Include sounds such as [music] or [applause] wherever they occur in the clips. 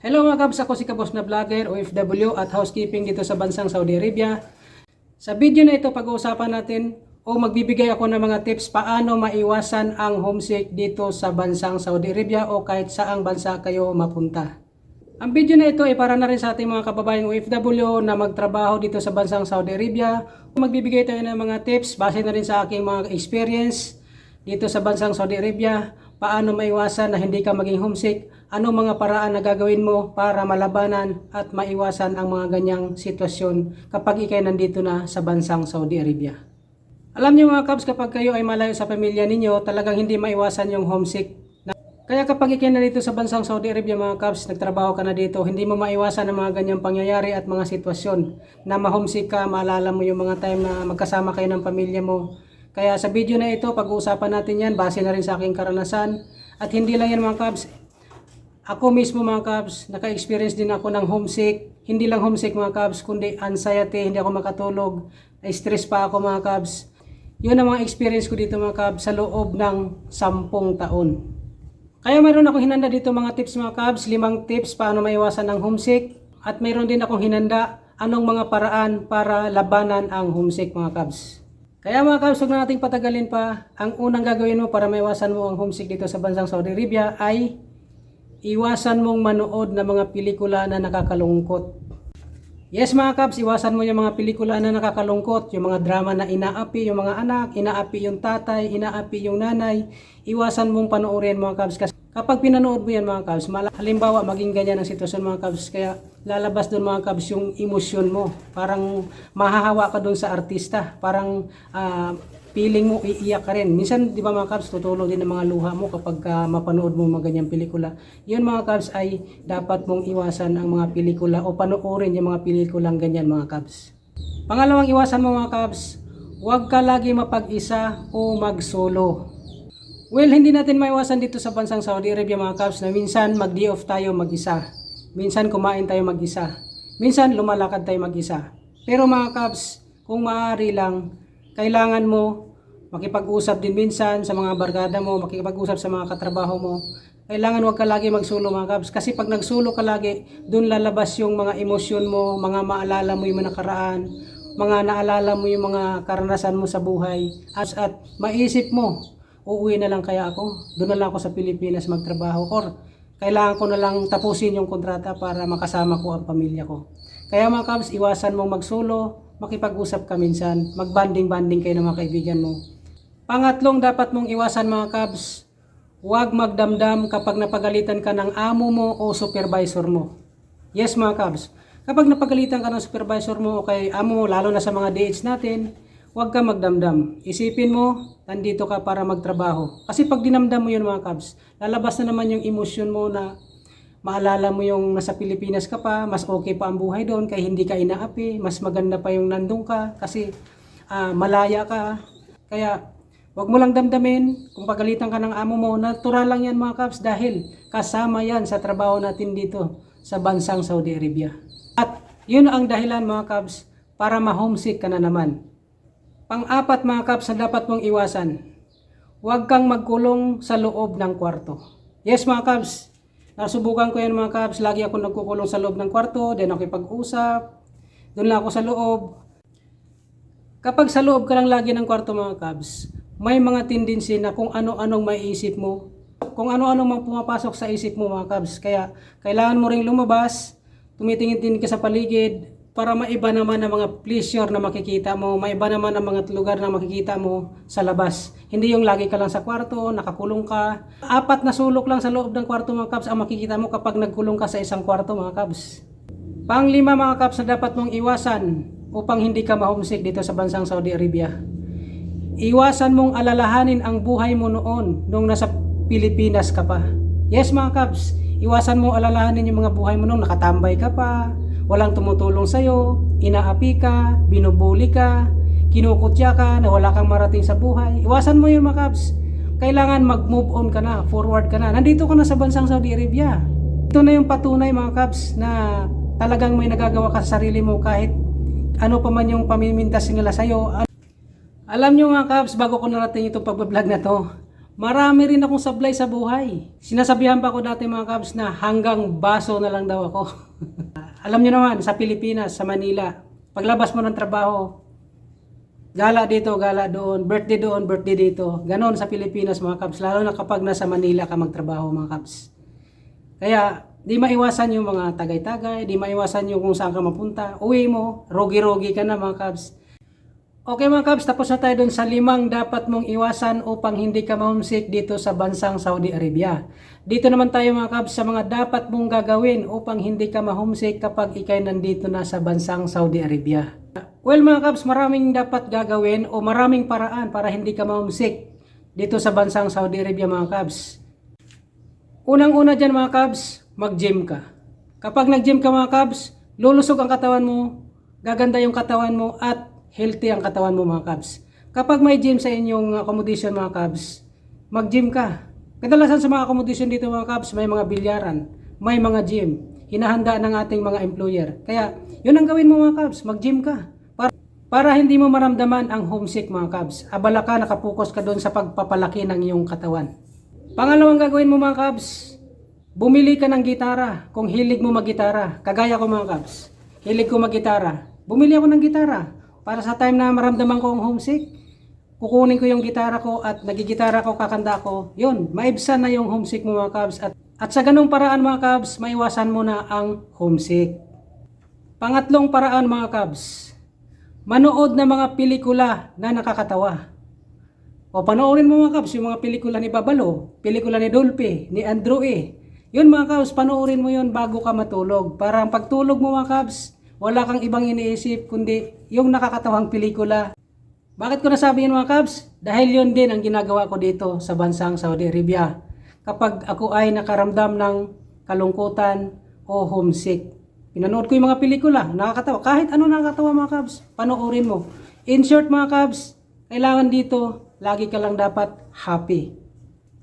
Hello mga kabs, ako si Kabos na Vlogger, OFW at housekeeping dito sa bansang Saudi Arabia. Sa video na ito, pag-uusapan natin o magbibigay ako ng mga tips paano maiwasan ang homesick dito sa bansang Saudi Arabia o kahit saang bansa kayo mapunta. Ang video na ito ay para na rin sa ating mga kababayang OFW na magtrabaho dito sa bansang Saudi Arabia. Magbibigay tayo ng mga tips base na rin sa aking mga experience dito sa bansang Saudi Arabia. Paano maiwasan na hindi ka maging homesick? Anong mga paraan na gagawin mo para malabanan at maiwasan ang mga ganyang sitwasyon kapag ikay nandito na sa bansang Saudi Arabia? Alam niyo mga Cubs, kapag kayo ay malayo sa pamilya ninyo, talagang hindi maiwasan yung homesick kaya kapag ikay na dito sa bansang Saudi Arabia mga Cubs, nagtrabaho ka na dito, hindi mo maiwasan ang mga ganyang pangyayari at mga sitwasyon na ma-homesick ka, maalala mo yung mga time na magkasama kayo ng pamilya mo. Kaya sa video na ito, pag-uusapan natin yan, base na rin sa aking karanasan. At hindi lang yan mga Cubs, ako mismo mga Cubs, naka-experience din ako ng homesick. Hindi lang homesick mga Cubs, kundi anxiety, hindi ako makatulog, stress pa ako mga Cubs. Yun ang mga experience ko dito mga Cubs sa loob ng sampung taon. Kaya mayroon akong hinanda dito mga tips mga Cubs, limang tips paano maiwasan ang homesick. At mayroon din akong hinanda anong mga paraan para labanan ang homesick mga Cubs. Kaya mga Cubs, huwag na nating patagalin pa. Ang unang gagawin mo para maiwasan mo ang homesick dito sa bansang Saudi Arabia ay iwasan mong manood ng mga pelikula na nakakalungkot. Yes mga Cubs, iwasan mo yung mga pelikula na nakakalungkot, yung mga drama na inaapi yung mga anak, inaapi yung tatay, inaapi yung nanay. Iwasan mong panoorin mga Cubs kasi kapag pinanood mo yan mga mala- halimbawa maging ganyan ang sitwasyon mga Cubs, kaya lalabas doon mga Cubs yung emosyon mo. Parang mahahawa ka doon sa artista, parang ah, feeling mo iiyak ka rin. Minsan, di ba mga Cubs, tutulog din ang mga luha mo kapag ah, mapanood mo mga ganyang pelikula. Yun mga Cubs ay dapat mong iwasan ang mga pelikula o panoorin yung mga pelikulang ganyan mga Cubs. Pangalawang iwasan mo mga Cubs, huwag ka lagi mapag-isa o mag-solo. Well, hindi natin maiwasan dito sa bansang Saudi Arabia mga Cubs na minsan mag-day off tayo mag-isa. Minsan kumain tayo mag-isa. Minsan lumalakad tayo mag-isa. Pero mga Cubs, kung maaari lang, kailangan mo makipag-usap din minsan sa mga barkada mo, makipag-usap sa mga katrabaho mo. Kailangan wag ka lagi magsulo mga Cubs. Kasi pag nagsulo ka lagi, doon lalabas yung mga emosyon mo, mga maalala mo yung nakaraan, mga naalala mo yung mga karanasan mo sa buhay. At, at maisip mo, uuwi na lang kaya ako, doon na lang ako sa Pilipinas magtrabaho or kailangan ko na lang tapusin yung kontrata para makasama ko ang pamilya ko. Kaya mga Cubs, iwasan mong magsulo, makipag-usap ka minsan, magbanding-banding kayo ng mga kaibigan mo. Pangatlong dapat mong iwasan mga Cubs, huwag magdamdam kapag napagalitan ka ng amo mo o supervisor mo. Yes mga Cubs, kapag napagalitan ka ng supervisor mo o kay amo mo, lalo na sa mga DH natin, huwag ka magdamdam. Isipin mo, nandito ka para magtrabaho. Kasi pag dinamdam mo yun mga Cubs, lalabas na naman yung emosyon mo na maalala mo yung nasa Pilipinas ka pa, mas okay pa ang buhay doon kaya hindi ka inaapi, mas maganda pa yung nandun ka kasi ah, malaya ka. Kaya Huwag mo lang damdamin kung pagalitan ka ng amo mo. Natural lang yan mga kaps dahil kasama yan sa trabaho natin dito sa bansang Saudi Arabia. At yun ang dahilan mga kaps para ma-homesick ka na naman. Pang-apat mga kaps na dapat mong iwasan. Huwag kang magkulong sa loob ng kwarto. Yes mga kaps, nasubukan ko yan mga kaps. Lagi ako nagkukulong sa loob ng kwarto, then ako ipag-usap. Doon lang ako sa loob. Kapag sa loob ka lang lagi ng kwarto mga kabs, may mga tendency na kung ano-anong maiisip mo, kung ano-ano mang pumapasok sa isip mo mga kabs. Kaya kailangan mo ring lumabas, tumitingin-tingin ka sa paligid para maiba naman ang mga pleasure na makikita mo, maiba naman ang mga lugar na makikita mo sa labas. Hindi yung lagi ka lang sa kwarto, nakakulong ka. Apat na sulok lang sa loob ng kwarto mga kabs ang makikita mo kapag nagkulong ka sa isang kwarto mga kabs. Panglima mga kaps na dapat mong iwasan upang hindi ka ma-homesick dito sa bansang Saudi Arabia. Iwasan mong alalahanin ang buhay mo noon nung nasa Pilipinas ka pa. Yes mga kaps, iwasan mo alalahanin yung mga buhay mo nung nakatambay ka pa, walang tumutulong sa'yo, inaapi ka, binubuli ka, kinukutya ka, na wala kang marating sa buhay. Iwasan mo yun mga kaps. Kailangan mag-move on ka na, forward ka na. Nandito ka na sa bansang Saudi Arabia. Ito na yung patunay mga kaps na talagang may nagagawa ka sa sarili mo kahit ano pa man yung pamimintas nila sa'yo. Alam nyo mga kaps, bago ko narating itong pag-vlog na to, marami rin akong sablay sa buhay. Sinasabihan pa ko dati mga kabs na hanggang baso na lang daw ako. [laughs] Alam nyo naman, sa Pilipinas, sa Manila, paglabas mo ng trabaho, gala dito, gala doon, birthday doon, birthday dito. Ganon sa Pilipinas mga kabs, lalo na kapag nasa Manila ka magtrabaho mga kabs. Kaya, di maiwasan yung mga tagay-tagay, di maiwasan yung kung saan ka mapunta. Uwi mo, rogi-rogi ka na mga kabs. Okay mga kabs, tapos na tayo dun sa limang dapat mong iwasan upang hindi ka ma-homesick dito sa bansang Saudi Arabia. Dito naman tayo mga kabs sa mga dapat mong gagawin upang hindi ka ma-homesick kapag ikay nandito na sa bansang Saudi Arabia. Well mga kabs, maraming dapat gagawin o maraming paraan para hindi ka ma-homesick dito sa bansang Saudi Arabia mga kabs. Unang-una dyan mga kabs, mag-gym ka. Kapag nag-gym ka mga kabs, lulusog ang katawan mo, gaganda yung katawan mo at healthy ang katawan mo mga kabs. Kapag may gym sa inyong accommodation mga kabs, mag-gym ka. Kadalasan sa mga accommodation dito mga kabs, may mga bilyaran, may mga gym. Hinahanda ng ating mga employer. Kaya, yun ang gawin mo mga kabs, mag-gym ka. Para, para hindi mo maramdaman ang homesick mga kabs. Abala ka, nakapokus ka doon sa pagpapalaki ng iyong katawan. Pangalawang gagawin mo mga kabs, bumili ka ng gitara kung hilig mo maggitara. Kagaya ko mga kabs, hilig ko maggitara. Bumili ako ng gitara para sa time na maramdaman ko ang homesick. Kukunin ko yung gitara ko at nagigitara ko, kakanda ko. Yun, maibsan na yung homesick mo mga kabs. At, at sa ganung paraan mga kabs, maiwasan mo na ang homesick. Pangatlong paraan mga kabs, manood ng mga pelikula na nakakatawa. O panoorin mo mga kabs, yung mga pelikula ni Babalo, pelikula ni Dolphy, ni Andrew E. Yun mga kabs, panoorin mo yun bago ka matulog. Para ang pagtulog mo mga kabs, wala kang ibang iniisip kundi yung nakakatawang pelikula. Bakit ko nasabi yun mga kabs? Dahil yun din ang ginagawa ko dito sa bansang Saudi Arabia. Kapag ako ay nakaramdam ng kalungkutan o homesick. Pinanood ko yung mga pelikula, nakakatawa. Kahit ano nakakatawa mga kabs, panoorin mo. In short mga kabs, kailangan dito, lagi ka lang dapat happy.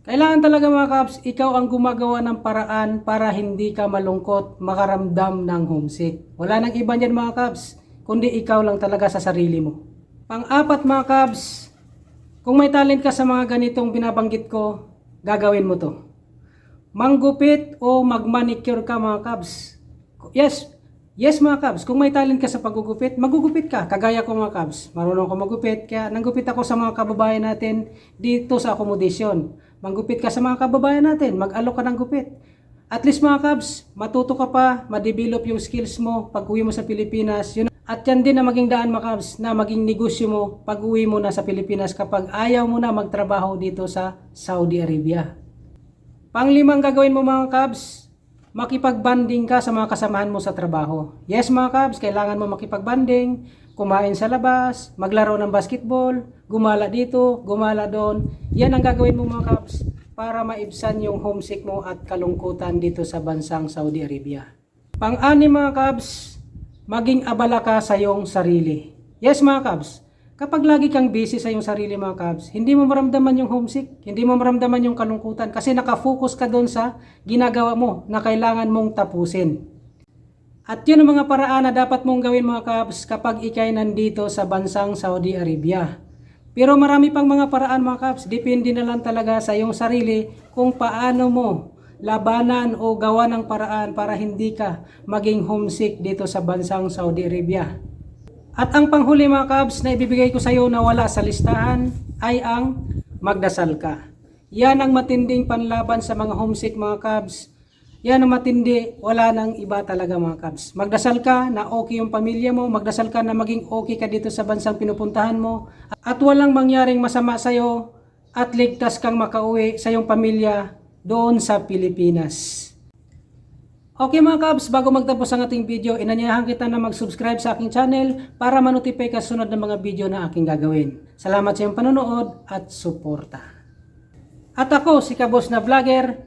Kailangan talaga mga kabs, ikaw ang gumagawa ng paraan para hindi ka malungkot, makaramdam ng homesick. Wala nang iba niyan mga kabs, kundi ikaw lang talaga sa sarili mo. Pang-apat mga kabs, kung may talent ka sa mga ganitong binabanggit ko, gagawin mo to. Manggupit o magmanicure ka mga kabs. Yes, yes mga kabs, kung may talent ka sa paggugupit, magugupit ka. Kagaya ko mga kabs, marunong ako magupit, kaya nanggupit ako sa mga kababayan natin dito sa accommodation. Manggupit ka sa mga kababayan natin, mag-alok ka ng gupit. At least mga kabs, matuto ka pa, ma-develop yung skills mo pag uwi mo sa Pilipinas. Yun at yan din na maging daan mga kabs, na maging negosyo mo pag uwi mo na sa Pilipinas kapag ayaw mo na magtrabaho dito sa Saudi Arabia. Panglimang gagawin mo mga kabs, makipag-banding ka sa mga kasamahan mo sa trabaho. Yes mga kabs, kailangan mo makipag-banding, kumain sa labas, maglaro ng basketball, gumala dito, gumala doon. Yan ang gagawin mo mga kabs para maibsan yung homesick mo at kalungkutan dito sa bansang Saudi Arabia. Pang-anim mga kabs, maging abala ka sa iyong sarili. Yes mga kabs, kapag lagi kang busy sa iyong sarili mga kabs, hindi mo maramdaman yung homesick, hindi mo maramdaman yung kalungkutan kasi nakafocus ka doon sa ginagawa mo na kailangan mong tapusin. At yun ang mga paraan na dapat mong gawin mga kabs kapag ikay nandito sa bansang Saudi Arabia. Pero marami pang mga paraan mga kabs, depende na lang talaga sa iyong sarili kung paano mo labanan o gawa ng paraan para hindi ka maging homesick dito sa bansang Saudi Arabia. At ang panghuli mga kabs na ibibigay ko sa iyo na wala sa listahan ay ang magdasal ka. Yan ang matinding panlaban sa mga homesick mga kabs. Yan ang matindi, wala nang iba talaga mga kabs. Magdasal ka na okay yung pamilya mo, magdasal ka na maging okay ka dito sa bansang pinupuntahan mo, at walang mangyaring masama sa iyo, at ligtas kang makauwi sa iyong pamilya doon sa Pilipinas. Okay mga kabs, bago magtapos ang ating video, inanyahan kita na mag-subscribe sa aking channel para manotify ka sunod ng mga video na aking gagawin. Salamat sa iyong panonood at suporta. At ako, si Kabos na Vlogger,